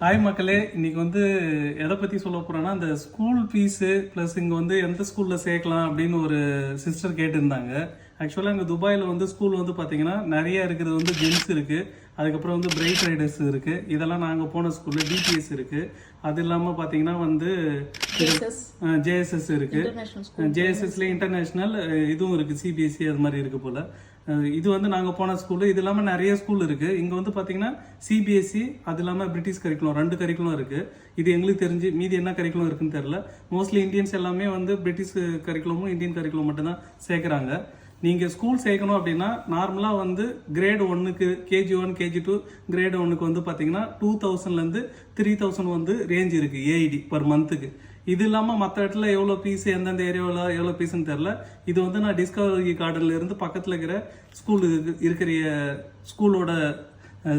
Hi மக்களே. இன்னைக்கு வந்து எதை பற்றி சொல்ல போகிறேன்னா அந்த ஸ்கூல் ஃபீஸு ப்ளஸ் இங்கே வந்து எந்த ஸ்கூலில் சேர்க்கலாம் அப்படின்னு ஒரு சிஸ்டர் கேட்டிருந்தாங்க. ஆக்சுவலாக இங்கே துபாயில் வந்து ஸ்கூல் வந்து பார்த்தீங்கன்னா நிறைய இருக்கிறது வந்து ஜென்ஸ் இருக்குது அதுக்கப்புறம் வந்து பிரைட் ரைடர்ஸ் இருக்குது இதெல்லாம் நாங்கள் போன ஸ்கூலில் டிபிஎஸ் இருக்குது அது இல்லாமல் பார்த்தீங்கன்னா வந்து ஜேஎஸ்எஸ் ஸ்கூல் ஜேஎஸ்எஸ்ல இன்டர்நேஷனல் இதுவும் இருக்குது சிபிஎஸ்சி அது மாதிரி இருக்கு போல். இது வந்து நாங்கள் போன ஸ்கூலு இது இல்லாமல் நிறைய ஸ்கூல் இருக்குது இங்கே வந்து பார்த்தீங்கன்னா சிபிஎஸ்சி அது இல்லாமல் பிரிட்டிஷ் கரிக்குலம் ரெண்டு கரிக்குலம் இருக்குது இது எங்களுக்கு தெரிஞ்சு மீதி என்ன கரிக்குலம் இருக்குன்னு தெரில மோஸ்ட்லி இந்தியன்ஸ் எல்லாமே வந்து பிரிட்டிஷ் கரிக்குலமும் இந்தியன் கரிக்குலம் மட்டும்தான் சேர்க்குறாங்க. நீங்கள் ஸ்கூல் சேர்க்கணும் அப்படின்னா நார்மலாக வந்து கிரேட் ஒன்னுக்கு KG one KG two grade ஒன்னுக்கு வந்து பார்த்தீங்கன்னா டூ தௌசண்ட்லேருந்து த்ரீ தௌசண்ட் வந்து ரேஞ்ச் இருக்குது ஏஐடி பர் மந்த்துக்கு இது இல்லாமல் மற்ற இடத்துல எவ்வளோ பீஸ் எந்தெந்த ஏரியாவில் எவ்வளோ பீஸ்ன்னு தெரில இது வந்து நான் டிஸ்கவரி கார்டனில் இருந்து பக்கத்தில் இருக்கிற ஸ்கூல் இருக்கிற ஸ்கூலோட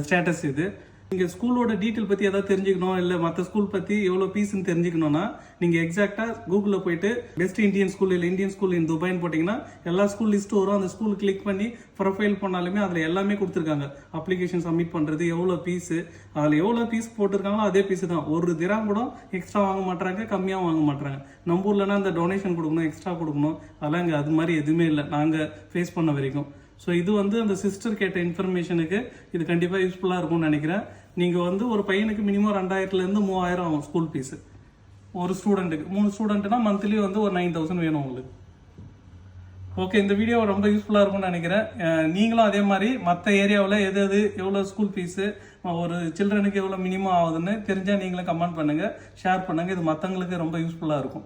ஸ்டேட்டஸ் இது. நீங்கள் ஸ்கூலோட டீட்டெயில் பற்றி ஏதாவது தெரிஞ்சுக்கணும்? இல்லை மற்ற ஸ்கூல் பற்றி எவ்வளோ ஃபீஸ்னு தெரிஞ்சுக்கணும்னா நீங்கள் எக்ஸாக்டாக கூகுளில் போயிட்டு பெஸ்ட் இந்தியன் ஸ்கூல் இல்லை இந்தியன் ஸ்கூல் இன் துபாய்னு போட்டிங்கன்னா எல்லா ஸ்கூல் லிஸ்ட்டு வரும். அந்த ஸ்கூல் கிளிக் பண்ணி ப்ரொஃபைல் பண்ணாலுமே அதில் எல்லாமே கொடுத்துருக்காங்க. அப்ளிகேஷன் சப்மிட் பண்ணுறது எவ்வளோ ஃபீஸு அதில் எவ்வளோ ஃபீஸ் போட்டிருக்காங்களோ அதே ஃபீஸு தான். ஒரு திராம் கூட எக்ஸ்ட்ரா வாங்க மாட்டாங்க கம்மியாக வாங்க மாட்டாங்க நம்ம ஊர்லனா அந்த டொனேஷன் கொடுக்கணும் எக்ஸ்ட்ரா கொடுக்கணும். அதெல்லாம் இங்கே அது மாதிரி எதுவுமே இல்லை. நாங்கள் ஃபேஸ் பண்ண வரைக்கும். ஸோ இது வந்து அந்த சிஸ்டர் கேட்ட இன்ஃபர்மேஷனுக்கு இது கண்டிப்பாக யூஸ்ஃபுல்லாக இருக்கும்னு நினைக்கிறேன். நீங்கள் வந்து ஒரு பையனுக்கு மினிமம் ரெண்டாயிரத்துலேருந்து மூவாயிரம் ஆகும் ஸ்கூல் ஃபீஸு ஒரு ஸ்டூடெண்ட்டுக்கு மூணு ஸ்டூடெண்ட்னா மந்த்லி வந்து ஒரு நைன் தௌசண்ட் வேணும் உங்களுக்கு. ஓகே இந்த வீடியோ ரொம்ப யூஸ்ஃபுல்லாக இருக்கும்னு நினைக்கிறேன். நீங்களும் அதே மாதிரி மற்ற ஏரியாவில் எது எது எவ்வளோ ஸ்கூல் ஃபீஸு ஒரு சில்ட்ரனுக்கு எவ்வளோ மினிமம் ஆகுதுன்னு தெரிஞ்சால் நீங்களும் கமெண்ட் பண்ணுங்கள் ஷேர் பண்ணுங்கள் இது மற்றவங்களுக்கு ரொம்ப யூஸ்ஃபுல்லாக இருக்கும்.